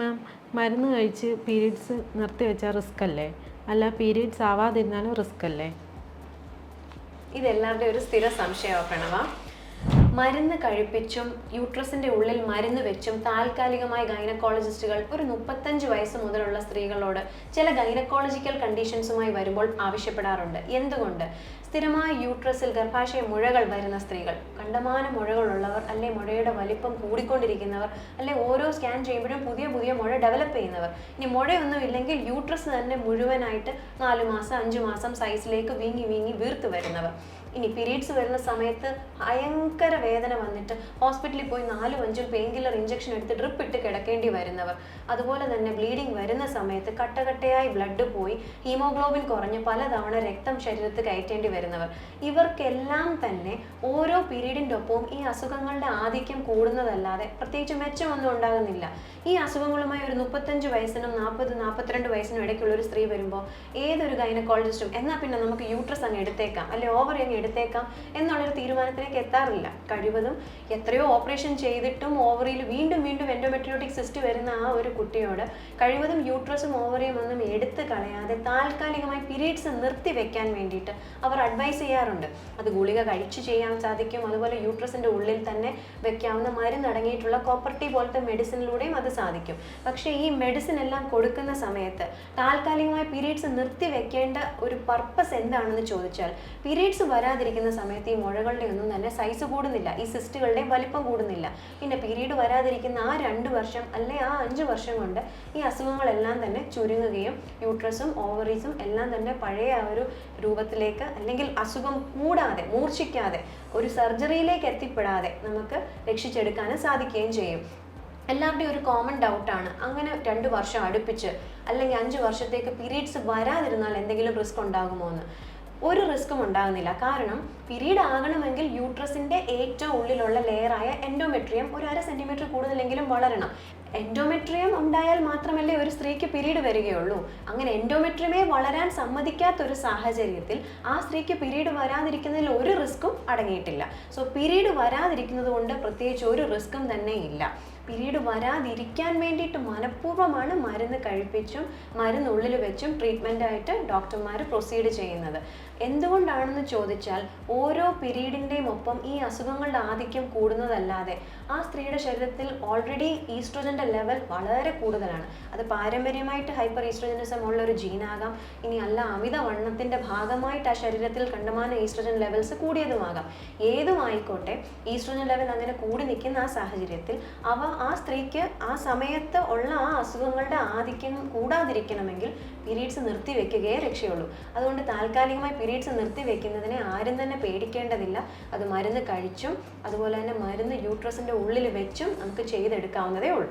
മാം മരുന്ന് കഴിച്ച് പീരീഡ്സ് നിർത്തി വെച്ചാൽ റിസ്ക് അല്ലേ അല്ല പീരീഡ്സ് ആവാതിരുന്നാലും റിസ്ക് അല്ലേ ഇതെല്ലാവരുടെയും ഒരു സ്ഥിര സംശയമാണ് പ്രണവ മരുന്ന് കഴിപ്പിച്ചും യൂട്രസിന്റെ ഉള്ളിൽ മരുന്ന് വെച്ചും താൽക്കാലികമായി ഗൈനക്കോളജിസ്റ്റുകൾ ഒരു മുപ്പത്തഞ്ച് വയസ്സ് മുതലുള്ള സ്ത്രീകളോട് ചില ഗൈനക്കോളജിക്കൽ കണ്ടീഷൻസുമായി വരുമ്പോൾ ആവശ്യപ്പെടാറുണ്ട്. എന്തുകൊണ്ട്? സ്ഥിരമായ യൂട്രസിൽ ഗർഭാശയ മുഴകൾ വരുന്ന സ്ത്രീകൾ. കണ്ടമാന മുഴകളുള്ളവർ അല്ലെ മുഴയുടെ വലിപ്പം കൂടിക്കൊണ്ടിരിക്കുന്നവർ അല്ലെ ഓരോ സ്കാൻ ചെയ്യുമ്പോഴും പുതിയ പുതിയ മുഴ ഡെവലപ്പ് ചെയ്യുന്നവർ. ഇനി മുഴയൊന്നും ഇല്ലെങ്കിൽ യൂട്രസ് തന്നെ മുഴുവനായിട്ട് നാലു മാസം അഞ്ച് മാസം സൈസിലേക്ക് വീങ്ങി വീങ്ങി വീർത്ത് വരുന്നവർ. ഇനി പീരീഡ്സ് വരുന്ന സമയത്ത് ഭയങ്കര വേദന വന്നിട്ട് ഹോസ്പിറ്റലിൽ പോയി നാലും അഞ്ചും പെയിൻ കില്ലർ ഇഞ്ചക്ഷൻ എടുത്ത് ഡ്രിപ്പ് ഇട്ട് കിടക്കേണ്ടി വരുന്നവർ. അതുപോലെ തന്നെ ബ്ലീഡിങ് വരുന്ന സമയത്ത് കട്ടകട്ടയായി ബ്ലഡ് പോയി. ഹീമോഗ്ലോബിൻ കുറഞ്ഞ് പലതവണ രക്തം ശരീരത്തിൽ കയറ്റേണ്ടി വരുന്നവർ ഇവർക്കെല്ലാം തന്നെ ഓരോ പീരീഡിന്റെ ഒപ്പവും ഈ അസുഖങ്ങളുടെ ആധിക്യം കൂടുന്നതല്ലാതെ പ്രത്യേകിച്ച് മെച്ചമൊന്നും ഉണ്ടാകുന്നില്ല. ഈ അസുഖങ്ങളുമായി ഒരു മുപ്പത്തഞ്ച് വയസ്സിനും നാൽപ്പത് നാൽപ്പത്തിരണ്ട് വയസ്സിനും ഇടയ്ക്കുള്ള ഒരു സ്ത്രീ വരുമ്പോൾ ഏതൊരു ഗൈനക്കോളജിസ്റ്റും എന്നാൽ പിന്നെ നമുക്ക് യൂട്രസ് അങ്ങ് എടുത്തേക്കാം അല്ലെ ഓവർ അങ്ങ് എടുത്തേക്കാം എന്നുള്ളൊരു തീരുമാനത്തിലേക്ക് എത്താറില്ല. കഴിവതും എത്രയോ ഓപ്പറേഷൻ ചെയ്തിട്ടും ഓവറിയിൽ വീണ്ടും വീണ്ടും എൻഡോമെട്രിയോട്ടിക് സിസ്റ്റ് വരുന്ന ആ ഒരു കുട്ടിയോട് കഴിവതും യൂട്രസും ഓവറിയും ഒന്നും എടുത്ത് കളയാതെ താൽക്കാലികമായി പീരീഡ്സ് നിർത്തി വെക്കാൻ വേണ്ടിയിട്ട് അവർ അഡ്വൈസ് ചെയ്യാറുണ്ട്. അത് ഗുളിക കഴിച്ചു ചെയ്യാൻ സാധിക്കും. അതുപോലെ യൂട്രസിന്റെ ഉള്ളിൽ തന്നെ വെക്കാവുന്ന മരുന്ന് അടങ്ങിയിട്ടുള്ള കോപ്പർട്ടി പോലത്തെ മെഡിസിനിലൂടെയും അത് സാധിക്കും. പക്ഷേ ഈ മെഡിസിൻ എല്ലാം കൊടുക്കുന്ന സമയത്ത് താൽക്കാലികമായി പീരീഡ്സ് നിർത്തി വെക്കേണ്ട ഒരു പർപ്പസ് എന്താണെന്ന് ചോദിച്ചാൽ പീരീഡ്സ് വരാതിരിക്കുന്ന സമയത്ത് ഈ മുഴകളുടെ ഒന്നും തന്നെ സൈസ് കൂടുന്നില്ല. ഈ സിസ്റ്റുകളുടെയും വലിപ്പം കൂടുന്നില്ല. പിന്നെ പീരീഡ് വരാതിരിക്കുന്ന ആ രണ്ട് വർഷം അല്ലെ ആ അഞ്ച് വർഷം കൊണ്ട് ഈ അസുഖങ്ങളെല്ലാം തന്നെ ചുരുങ്ങുകയും യൂട്രസും ഓവറീസും എല്ലാം തന്നെ പഴയ ആ ഒരു രൂപത്തിലേക്ക് അല്ലെങ്കിൽ അസുഖം കൂടാതെ മൂർച്ഛിക്കാതെ ഒരു സർജറിയിലേക്ക് എത്തിപ്പെടാതെ നമുക്ക് രക്ഷിച്ചെടുക്കാനും സാധിക്കുകയും ചെയ്യും. എല്ലാവരുടെയും ഒരു കോമൺ ഡൗട്ടാണ് അങ്ങനെ രണ്ട് വർഷം അടുപ്പിച്ച് അല്ലെങ്കിൽ അഞ്ച് വർഷത്തേക്ക് പീരീഡ്സ് വരാതിരുന്നാൽ എന്തെങ്കിലും റിസ്ക് ഉണ്ടാകുമോ എന്ന്. ഒരു റിസ്ക്കും ഉണ്ടാകുന്നില്ല. കാരണം പീരീഡ് ആകണമെങ്കിൽ യൂട്രസിന്റെ ഏറ്റവും ഉള്ളിലുള്ള ലെയറായ എൻഡോമെട്രിയം ഒരു അര സെന്റിമീറ്റർ കൂടുതലെങ്കിലും വളരണം. എൻഡോമെട്രിയം ഉണ്ടായാൽ മാത്രമല്ലേ ഒരു സ്ത്രീക്ക് പിരീഡ് വരികയുള്ളൂ. അങ്ങനെ എൻഡോമെട്രിയമേ വളരാൻ സമ്മതിക്കാത്ത ഒരു സാഹചര്യത്തിൽ ആ സ്ത്രീക്ക് പിരീഡ് വരാതിരിക്കുന്നതിൽ ഒരു റിസ്ക്കും അടങ്ങിയിട്ടില്ല. സോ പിരീഡ് വരാതിരിക്കുന്നത് കൊണ്ട് പ്രത്യേകിച്ച് ഒരു റിസ്ക്കും തന്നെ ഇല്ല. പിരീഡ് വരാതിരിക്കാൻ വേണ്ടിയിട്ട് മനഃപൂർവമാണ് മരുന്ന് കഴിപ്പിച്ചും മരുന്ന് ഉള്ളിൽ വെച്ചും ട്രീറ്റ്മെന്റ് ആയിട്ട് ഡോക്ടർമാർ പ്രൊസീഡ് ചെയ്യുന്നത്. എന്തുകൊണ്ടാണെന്ന് ചോദിച്ചാൽ ഓരോ പിരീഡിന്റെയും ഒപ്പം ഈ അസുഖങ്ങളുടെ ആധിക്യം കൂടുന്നതല്ലാതെ ആ സ്ത്രീയുടെ ശരീരത്തിൽ ഓൾറെഡി ഈസ്ട്രോജന്റെ ലെവൽ വളരെ കൂടുതലാണ്. അത് പാരമ്പര്യമായിട്ട് ഹൈപ്പർ ഈസ്ട്രോജനിസം ഉള്ള ഒരു ജീനാകാം ഇനി അല്ല അമിത വണ്ണത്തിന്റെ ഭാഗമായിട്ട് ആ ശരീരത്തിൽ കണ്ടമാന ഈസ്ട്രോജൻ ലെവൽസ് കൂടിയതുമാകാം. ഏതും ആയിക്കോട്ടെ ഈസ്ട്രോജൻ ലെവൽ അങ്ങനെ കൂടി നിൽക്കുന്ന ആ സാഹചര്യത്തിൽ അവ ആ സ്ത്രീക്ക് ആ സമയത്ത് ഉള്ള ആ അസുഖങ്ങളുടെ ആധിക്യം കൂടാതിരിക്കണമെങ്കിൽ പീരീഡ്സ് നിർത്തി വെക്കുകയേ രക്ഷയുള്ളൂ. അതുകൊണ്ട് താൽക്കാലികമായി പീരീഡ്സ് നിർത്തി വെക്കുന്നതിനെ ആരും തന്നെ പേടിക്കേണ്ടതില്ല. അത് മരുന്ന് കഴിച്ചും അതുപോലെ തന്നെ മരുന്ന് യൂട്രസിന്റെ ഉള്ളിൽ വെച്ചും നമുക്ക് ചെയ്തെടുക്കാവുന്നതേ ഉള്ളൂ.